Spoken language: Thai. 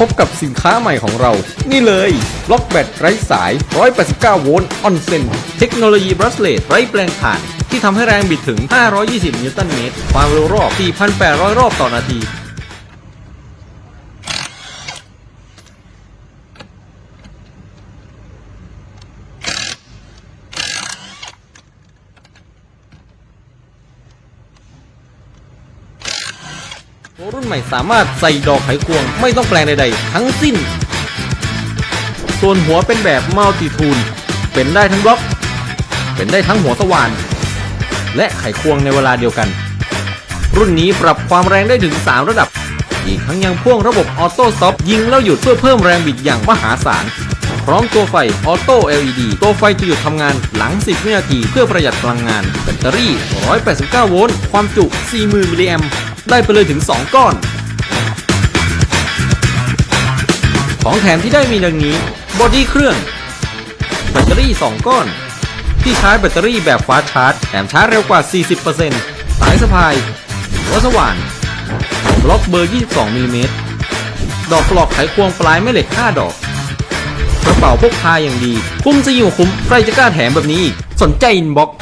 พบกับสินค้าใหม่ของเรา นี่เลยล็อกแบตไร้สาย 189 โวลต์ออนเซนเทคโนโลยีบรัสเลตไร้แปลงผ่าน ที่ทำให้แรงบิดถึง 520 นิวตันเมตร ความเร็วรอบ 4,800 รอบต่อนาที รุ่นใหม่สามารถใส่ดอกไขควงไม่ต้องแปลงใดๆ ทั้งสิ้น ส่วนหัวเป็นแบบมัลติทูลเป็นได้ทั้งบล็อก เป็นได้ทั้งหัวสว่าน และไขควงในเวลาเดียวกัน รุ่นนี้ปรับความแรงได้ถึง 3 ระดับ อีกทั้งยังพ่วงระบบออโต้สต็อปยิงแล้วหยุดเพื่อเพิ่มแรงบิดอย่างมหาศาล พร้อมตัวไฟออโต้ LED ตัวไฟจะหยุดทำงานหลัง 10 วินาทีเพื่อประหยัดพลังงานแบตเตอรี่ 189 โวลต์ ความจุ 40,000 มิลลิแอมป์ ได้ไปเลยถึง 2 ก้อน ของแถมที่ได้มีดังนี้ บอดี้เครื่อง แบตเตอรี่ 2 ก้อน ที่ชาร์จแบตเตอรี่แบบฟ้าชาร์จ แถมชาร์จเร็วกว่า 40%สายสะพายหัวสว่านบล็อกเบอร์ 22มิลลิเมตรดอกปลอกไขควงปลายแม่เหล็ก 5 ดอกกระเป๋าพกพาอย่างดี คุ้มจะอยู่คุ้มใครจะกล้าแถมแบบนี้อีก สนใจอินบ็อกซ์